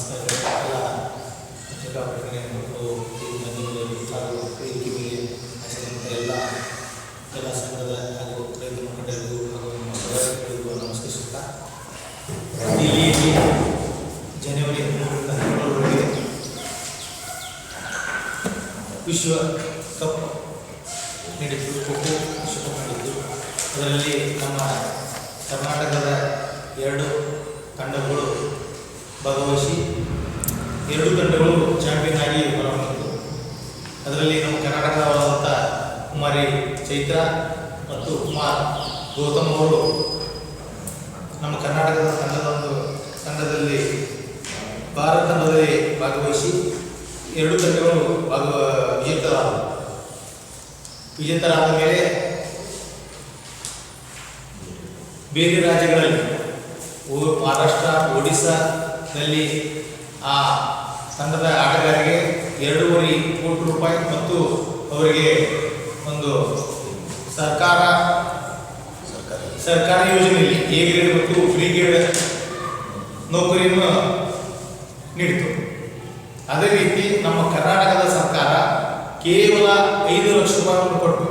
ನಮಸ್ಕಾರ ಎಲ್ಲ ಮಾಧ್ಯಮದಲ್ಲಿ ಹಾಗೂ ವೇದಿಕೆ ಮೇಲೆ ಎಲ್ಲ. ಎಲ್ಲ ಸಂಘದ ಹಾಗೂ ರೈತ ಹಾಗೂ ಇಲ್ಲಿ ಜನವರಿ ಹದಿಮೂರರಿಂದ ವಿಶ್ವ ಕಪ್ ನೀಡಿದ್ದು ಖೋಖೋ ವಿಶ್ವಕಪ್ ನೀಡಿದ್ದು ಅದರಲ್ಲಿ ನಮ್ಮ ಕರ್ನಾಟಕದ ಎರಡು ತಂಡಗಳು ಭಾಗವಹಿಸಿ ಎರಡು ತಂಡಗಳು ಚಾಂಪಿಯನ್ ಆಗಿ ಹೊರಹೊಮ್ಮಿತು ಅದರಲ್ಲಿ ನಮ್ಮ ಕರ್ನಾಟಕದವರಾದಂಥ ಕುಮಾರಿ ಚೈತ್ರ ಮತ್ತು ಕುಮಾರ್ ಗೌತಮ್ ಅವರು ನಮ್ಮ ಕರ್ನಾಟಕದ ತಂಡದ ಒಂದು ತಂಡದಲ್ಲಿ ಭಾರತ ತಂಡದಲ್ಲಿ ಭಾಗವಹಿಸಿ ಎರಡು ತಂಡಗಳು ಭಾಗ ವಿಜೇತರಾದವು ವಿಜೇತರಾದ ಮೇಲೆ ಬೇರೆ ರಾಜ್ಯಗಳಲ್ಲಿ ಮಹಾರಾಷ್ಟ್ರ, ಒಡಿಸ್ಸಾದಲ್ಲಿ ಆ ತಂಡದ ಆಟಗಾರರಿಗೆ ಎರಡೂವರೆ ಕೋಟಿ ರೂಪಾಯಿ ಮತ್ತು ಅವರಿಗೆ ಒಂದು ಸರ್ಕಾರ ಸರ್ಕಾರಿ ಯೋಜನೆಯಲ್ಲಿ ಎ ಗ್ರೇಡ್ ಮತ್ತು ಫ್ರೀ ಗ್ರೇಡ್ ನೌಕರಿಯನ್ನು ನೀಡಿತು. ಅದೇ ರೀತಿ ನಮ್ಮ ಕರ್ನಾಟಕದ ಸರ್ಕಾರ ಕೇವಲ ಐದು ಲಕ್ಷ ರೂಪಾಯಿ ಕೊಟ್ಟು,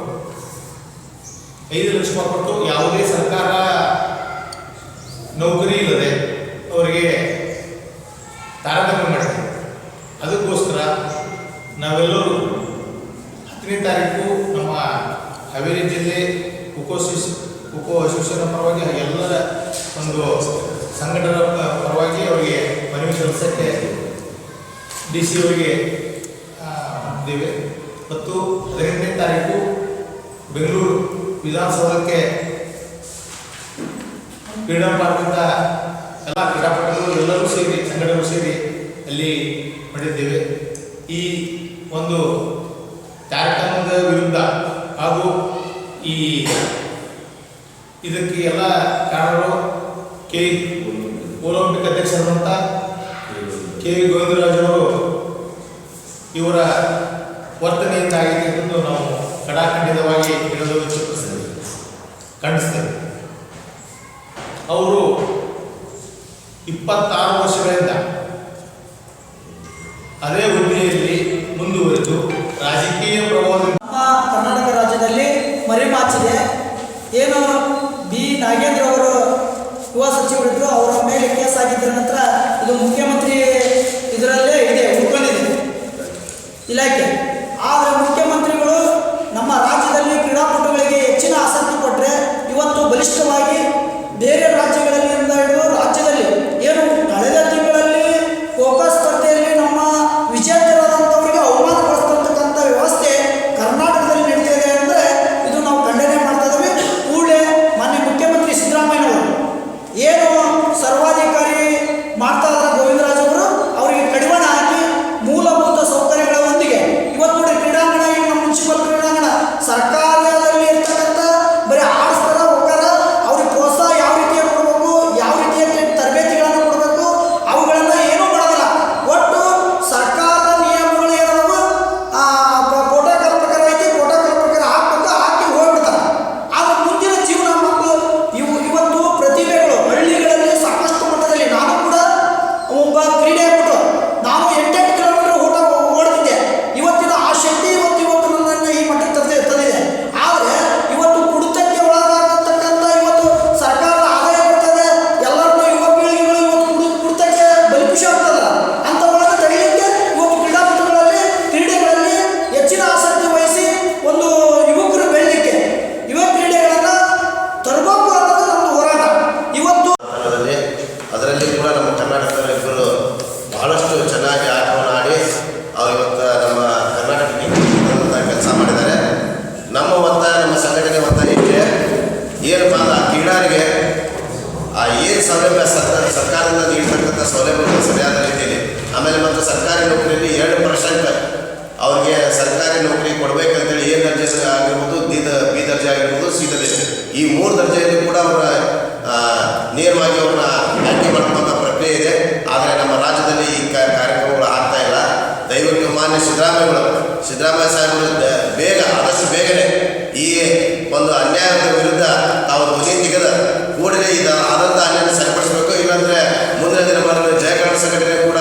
ಐದು ಲಕ್ಷ ರೂಪಾಯಿ ಕೊಟ್ಟು ಯಾವುದೇ ಸರ್ಕಾರ ನೌಕರಿ ಇಲ್ಲದೆ ಅವರಿಗೆ ಹಾವೇರಿ ಜಿಲ್ಲೆ ಕುಕೋ ಖೋ ಅಸೋಸಿಯೇಷನ್ ಪರವಾಗಿ ಎಲ್ಲರ ಒಂದು ಸಂಘಟಕರ ಪ- ಪರವಾಗಿ ಅವರಿಗೆ ಮನವಿ ಸಲ್ಲಿಸಕ್ಕೆ ಡಿ ಸಿ ಅವರಿಗೆ ಇದ್ದೇವೆ ಮತ್ತು ಹದಿನೆಂಟನೇ ತಾರೀಕು ಬೆಂಗಳೂರು ವಿಧಾನಸೌಧಕ್ಕೆ ಕ್ರೀಡಾ ಪಾರ್ಕಿಂದ ಎಲ್ಲ ಕ್ರೀಡಾಪಟುಗಳು ಎಲ್ಲರೂ ಸೇರಿ ಸಂಘಟನೆಗಳು ಸೇರಿ ಅಲ್ಲಿ ಮಾಡಿದ್ದೇವೆ. ಈ ಒಂದು ಕಾರ್ಯಕ್ರಮದ ವಿರುದ್ಧ ಹಾಗೂ ಈ ಇದಕ್ಕೆ ಎಲ್ಲ ಕಾರಣರು ಕೆ. ಒಲಿಂಪಿಕ್ ಅಧ್ಯಕ್ಷರಾದಂಥ ಕೆ. ವಿ ಗೋವಿಂದರಾಜವರು ಇವರ ವರ್ತನೆಯಿಂದ ಆಗಿದೆ ಎಂದು ನಾವು ಕಡಾಖಂಡಿತವಾಗಿ ಹೇಳಲು ಚಿತ್ರಿಸ್ತೇವೆ ಖಂಡಿಸ್ತೇವೆ ಅವರು ಇಪ್ಪತ್ತಾರು ವರ್ಷಗಳಿಂದ ಅದೇ ಹುದ್ದೆಯಲ್ಲಿ ಮುಂದುವರೆದು ರಾಜಕೀಯ ಪ್ರಭಾವದಿಂದ ಬಹಳಷ್ಟು ಚೆನ್ನಾಗಿ ಆಟವನ್ನು ಆಡಿ, ಅವ್ರು ಇವತ್ತು ನಮ್ಮ ಕರ್ನಾಟಕ ಕೆಲಸ ಮಾಡಿದ್ದಾರೆ. ನಮ್ಮ ಒತ್ತ, ನಮ್ಮ ಸಂಘಟನೆ ಒತ್ತ ಇದೆ ಏನಪ್ಪ ಅಂದ್ರೆ ಆ ಕ್ರೀಡಾರಿಗೆ ಆ ಏನು ಸೌಲಭ್ಯ ಸರ್ಕಾರ, ಸರ್ಕಾರದಿಂದ ನೀಡ್ತಕ್ಕಂಥ ಸೌಲಭ್ಯಗಳು ಸರಿಯಾದ ರೀತಿಯಲ್ಲಿ, ಆಮೇಲೆ ಮತ್ತು ಸರ್ಕಾರಿ ನೌಕರಿಯಲ್ಲಿ ಎರಡು ಪರ್ಸೆಂಟ್ ಅವ್ರಿಗೆ ಸರ್ಕಾರಿ ನೌಕರಿ ಕೊಡಬೇಕಂತೇಳಿ ಎ ದರ್ಜೆ ಆಗಿರ್ಬೋದು, ದಿ ಬಿ ದರ್ಜೆ ಆಗಿರ್ಬೋದು, ಸಿ ದರ್ಜೆ. ಈ ಮೂರು ದರ್ಜೆಯಲ್ಲಿ ಕೂಡ ಅವರ ನೇರವಾಗಿ ಅವ್ರನ್ನ ಆಯ್ಕೆ ಮಾಡ್ಕೊಂಥ ಸಿದ್ದರಾಮಯ್ಯಗಳು ಸಿದ್ದರಾಮಯ್ಯ ಸಾಹೇಬರು ಬೇಗ, ಆದಷ್ಟು ಬೇಗನೆ ಈ ಒಂದು ಅನ್ಯಾಯದ ವಿರುದ್ಧ ತಾವು ಧ್ವನಿ ತೆಗೆದ ಕೂಡಲೇ ಇದು ಆದಂಥ ಅನ್ಯಾಯ ಸರಿಪಡಿಸಬೇಕು. ಇಲ್ಲಾಂದ್ರೆ ಮುಂದಿನ ದಿನಮಾನಗಳಲ್ಲಿ ಜಯ ಕಾಣಿಸ್ ಸಂಘಟನೆ ಕೂಡ